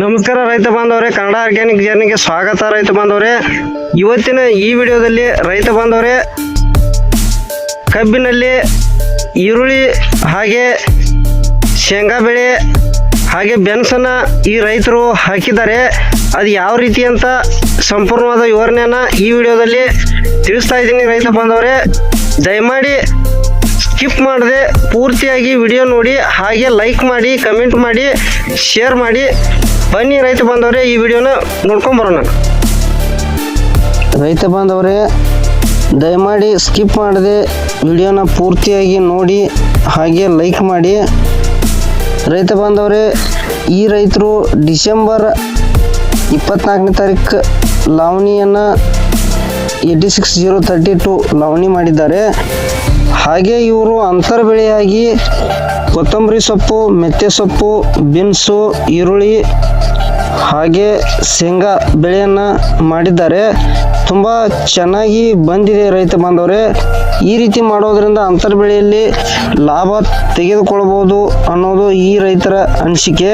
ನಮಸ್ಕಾರ ರೈತ ಬಾಂಧವರೇ, ಕನ್ನಡ ಆರ್ಗ್ಯಾನಿಕ್ ಜರ್ನಿಗೆ ಸ್ವಾಗತ ರೈತ ಬಾಂಧವರೇ. ಇವತ್ತಿನ ಈ ವಿಡಿಯೋದಲ್ಲಿ ರೈತ ಬಾಂಧವರೇ, ಕಬ್ಬಿನಲ್ಲಿ ಈರುಳ್ಳಿ ಹಾಗೆ ಶೇಂಗಾ ಬೆಳೆ ಹಾಗೆ ಬೆನ್ಸನ್ನು ಈ ರೈತರು ಹಾಕಿದ್ದಾರೆ. ಅದು ಯಾವ ರೀತಿ ಅಂತ ಸಂಪೂರ್ಣವಾದ ವಿವರಣೆಯನ್ನು ಈ ವಿಡಿಯೋದಲ್ಲಿ ತಿಳಿಸ್ತಾ ಇದ್ದೀನಿ ರೈತ ಬಾಂಧವರೇ. ದಯಮಾಡಿ ಸ್ಕಿಪ್ ಮಾಡದೆ ಪೂರ್ತಿಯಾಗಿ ವಿಡಿಯೋ ನೋಡಿ, ಹಾಗೆ ಲೈಕ್ ಮಾಡಿ ಕಮೆಂಟ್ ಮಾಡಿ ಶೇರ್ ಮಾಡಿ. ಬನ್ನಿ ರೈತ ಬಾಂಧವರೇ, ಈ ವಿಡಿಯೋನ ನೋಡ್ಕೊಂಬರೋಣ ರೈತ ಬಾಂಧವರೇ, ದಯಮಾಡಿ ಸ್ಕಿಪ್ ಮಾಡದೆ ವಿಡಿಯೋನ ಪೂರ್ತಿಯಾಗಿ ನೋಡಿ, ಹಾಗೆ ಲೈಕ್ ಮಾಡಿ. ರೈತ ಬಾಂಧವರೇ, ಈ ರೈತರು ಡಿಸೆಂಬರ್ ಇಪ್ಪತ್ನಾಲ್ಕನೇ ತಾರೀಕು ಲಾವಣಿಯನ್ನು eighty six zero thirty two ಲಾವಣಿ ಮಾಡಿದ್ದಾರೆ. ಹಾಗೆ ಇವರು ಅಂತರ ಬೆಳೆಯಾಗಿ ಕೊತ್ತಂಬರಿ ಸೊಪ್ಪು ಮೆಂತ್ಯ ಸೊಪ್ಪು, ಬೀನ್ಸು, ಈರುಳ್ಳಿ, ಹಾಗೆ ಶೇಂಗಾ ಬೆಳೆಯನ್ನು ಮಾಡಿದ್ದಾರೆ. ತುಂಬ ಚೆನ್ನಾಗಿ ಬಂದಿದೆ ರೈತ ಬಾಂಧವರೇ. ಈ ರೀತಿ ಮಾಡೋದರಿಂದ ಅಂತರ್ ಬೆಳೆಯಲ್ಲಿ ಲಾಭ ತೆಗೆದುಕೊಳ್ಬೋದು ಅನ್ನೋದು ಈ ರೈತರ ಅನಿಸಿಕೆ.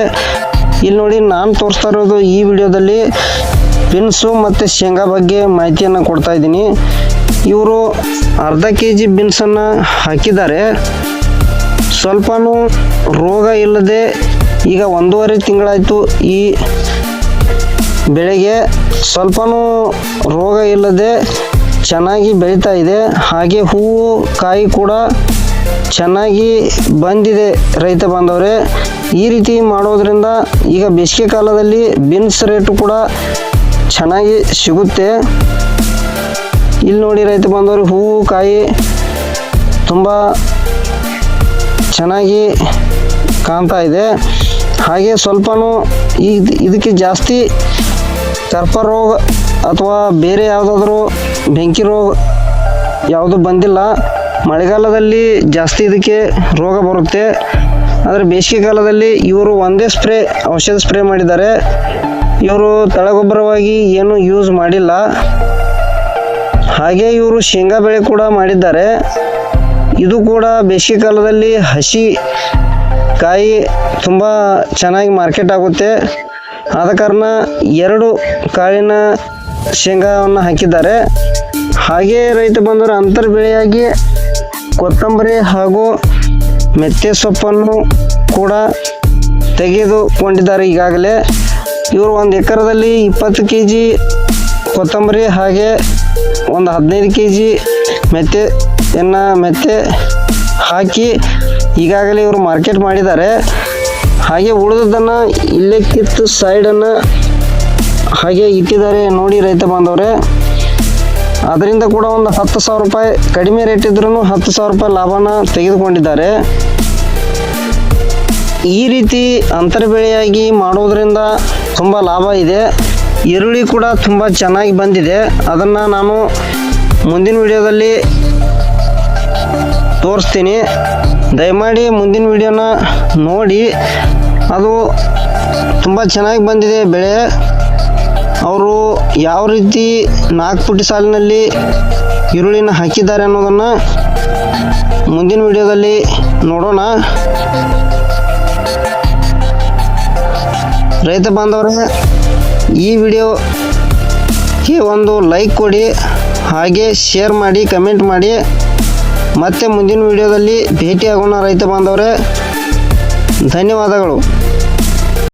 ಇಲ್ಲಿ ನೋಡಿ ನಾನು ತೋರಿಸ್ತಾ ಇರೋದು ಈ ವಿಡಿಯೋದಲ್ಲಿ ಬಿನ್ಸು ಮತ್ತು ಶೇಂಗಾ ಬಗ್ಗೆ ಮಾಹಿತಿಯನ್ನು ಕೊಡ್ತಾ ಇದ್ದೀನಿ. ಇವರು ಅರ್ಧ ಕೆ ಜಿ ಬೀನ್ಸನ್ನು ಹಾಕಿದ್ದಾರೆ. ಸ್ವಲ್ಪನೂ ರೋಗ ಇಲ್ಲದೆ ಈಗ ಒಂದೂವರೆ ತಿಂಗಳಾಯಿತು ಈ ಬೆಳೆಗೆ ಸ್ವಲ್ಪನೂ ರೋಗ ಇಲ್ಲದೆ ಚೆನ್ನಾಗಿ ಬೆಳೀತಾ ಇದೆ. ಹಾಗೆ ಹೂವು, ಕಾಯಿ ಕೂಡ ಚೆನ್ನಾಗಿ ಬಂದಿದೆ ರೈತ ಬಾಂಧವರೇ. ಈ ರೀತಿ ಮಾಡೋದರಿಂದ ಈಗ ಬೇಸಿಗೆ ಕಾಲದಲ್ಲಿ ಬಿನ್ಸ್ ರೇಟು ಕೂಡ ಚೆನ್ನಾಗಿ ಸಿಗುತ್ತೆ. ಇಲ್ಲಿ ನೋಡಿ ರೈತ ಬಾಂಧವರು, ಹೂವು, ಕಾಯಿ ತುಂಬ ಚೆನ್ನಾಗಿ ಕಾಣ್ತಾ ಇದೆ. ಹಾಗೆ ಸ್ವಲ್ಪನೂ ಇದು ಇದಕ್ಕೆ ಜಾಸ್ತಿ ಸರ್ಪ ರೋಗ ಅಥವಾ ಬೇರೆ ಯಾವುದಾದ್ರೂ ಬೆಂಕಿ ರೋಗ ಯಾವುದು ಬಂದಿಲ್ಲ. ಮಳೆಗಾಲದಲ್ಲಿ ಜಾಸ್ತಿ ಇದಕ್ಕೆ ರೋಗ ಬರುತ್ತೆ. ಆದರೆ ಬೇಸಿಗೆ ಕಾಲದಲ್ಲಿ ಇವರು ಒಂದೇ ಸ್ಪ್ರೇ, ಔಷಧ ಸ್ಪ್ರೇ ಮಾಡಿದ್ದಾರೆ. ಇವರು ತಳಗೊಬ್ಬರವಾಗಿ ಏನು ಯೂಸ್ ಮಾಡಿಲ್ಲ. ಹಾಗೆ ಇವರು ಶೇಂಗಾ ಬೆಳೆ ಕೂಡ ಮಾಡಿದ್ದಾರೆ. ಇದು ಕೂಡ ಬೇಸಿಗೆ ಕಾಲದಲ್ಲಿ ಹಸಿ ಕಾಯಿ ತುಂಬ ಚೆನ್ನಾಗಿ ಮಾರ್ಕೆಟ್ ಆಗುತ್ತೆ. ಆದ ಕಾರಣ ಎರಡು ಕಾಳಿನ ಶೇಂಗಾವನ್ನು ಹಾಕಿದ್ದಾರೆ. ಹಾಗೆ ರೈತ ಬಂದರೆ ಅಂತರ್ ಬೆಳೆಯಾಗಿ ಕೊತ್ತಂಬರಿ ಹಾಗೂ ಮೆತ್ತೆ ಸೊಪ್ಪನ್ನು ಕೂಡ ತೆಗೆದುಕೊಂಡಿದ್ದಾರೆ ಈಗಾಗಲೇ. ಇವರು ಒಂದು ಎಕರದಲ್ಲಿ ಇಪ್ಪತ್ತು ಕೆ ಜಿ ಕೊತ್ತಂಬರಿ ಹಾಗೆ ಒಂದು ಹದಿನೈದು ಕೆ ಜಿ ಮೆಂತ್ಯೆಯನ್ನು ಮೆತ್ತೆ ಹಾಕಿ ಈಗಾಗಲೇ ಇವರು ಮಾರ್ಕೆಟ್ ಮಾಡಿದ್ದಾರೆ. ಹಾಗೆ ಉಳಿದದನ್ನು ಇಲ್ಲೇ ಕಿತ್ತು ಸೈಡನ್ನು ಹಾಗೆ ಇಟ್ಟಿದ್ದಾರೆ ನೋಡಿ ರೈತ ಬಾಂಧವರೇ. ಅದರಿಂದ ಕೂಡ ಒಂದು ಹತ್ತು ಸಾವಿರ ರೂಪಾಯಿ ಕಡಿಮೆ ರೇಟ್ ಇದ್ರೂ ಹತ್ತು ಸಾವಿರ ರೂಪಾಯಿ ಲಾಭನ ತೆಗೆದುಕೊಂಡಿದ್ದಾರೆ. ಈ ರೀತಿ ಅಂತರ ಬೆಳೆಯಾಗಿ ಮಾಡೋದರಿಂದ ತುಂಬ ಲಾಭ ಇದೆ. ಈರುಳ್ಳಿ ಕೂಡ ತುಂಬ ಚೆನ್ನಾಗಿ ಬಂದಿದೆ. ಅದನ್ನು ನಾನು ಮುಂದಿನ ವಿಡಿಯೋದಲ್ಲಿ ತೋರಿಸ್ತೀನಿ. ದಯಮಾಡಿ ಮುಂದಿನ ವಿಡಿಯೋನ ನೋಡಿ. ಅದು ತುಂಬ ಚೆನ್ನಾಗಿ ಬಂದಿದೆ ಬೆಳೆ. ಅವರು ಯಾವ ರೀತಿ ನಾಲ್ಕು ಪುಟ್ಟಿ ಸಾಲಿನಲ್ಲಿ ಈರುಳ್ಳಿನ ಹಾಕಿದ್ದಾರೆ ಅನ್ನೋದನ್ನು ಮುಂದಿನ ವಿಡಿಯೋದಲ್ಲಿ ನೋಡೋಣ. ರೈತ ಬಾಂಧವರೇ, ಈ ವಿಡಿಯೋಗೆ ಒಂದು ಲೈಕ್ ಕೊಡಿ, ಹಾಗೆ ಶೇರ್ ಮಾಡಿ, ಕಮೆಂಟ್ ಮಾಡಿ. ಮತ್ತೆ ಮುಂದಿನ ವಿಡಿಯೋದಲ್ಲಿ ಭೇಟಿಯಾಗೋಣ ರೈತ ಬಾಂಧವರೇ. ಧನ್ಯವಾದಗಳು.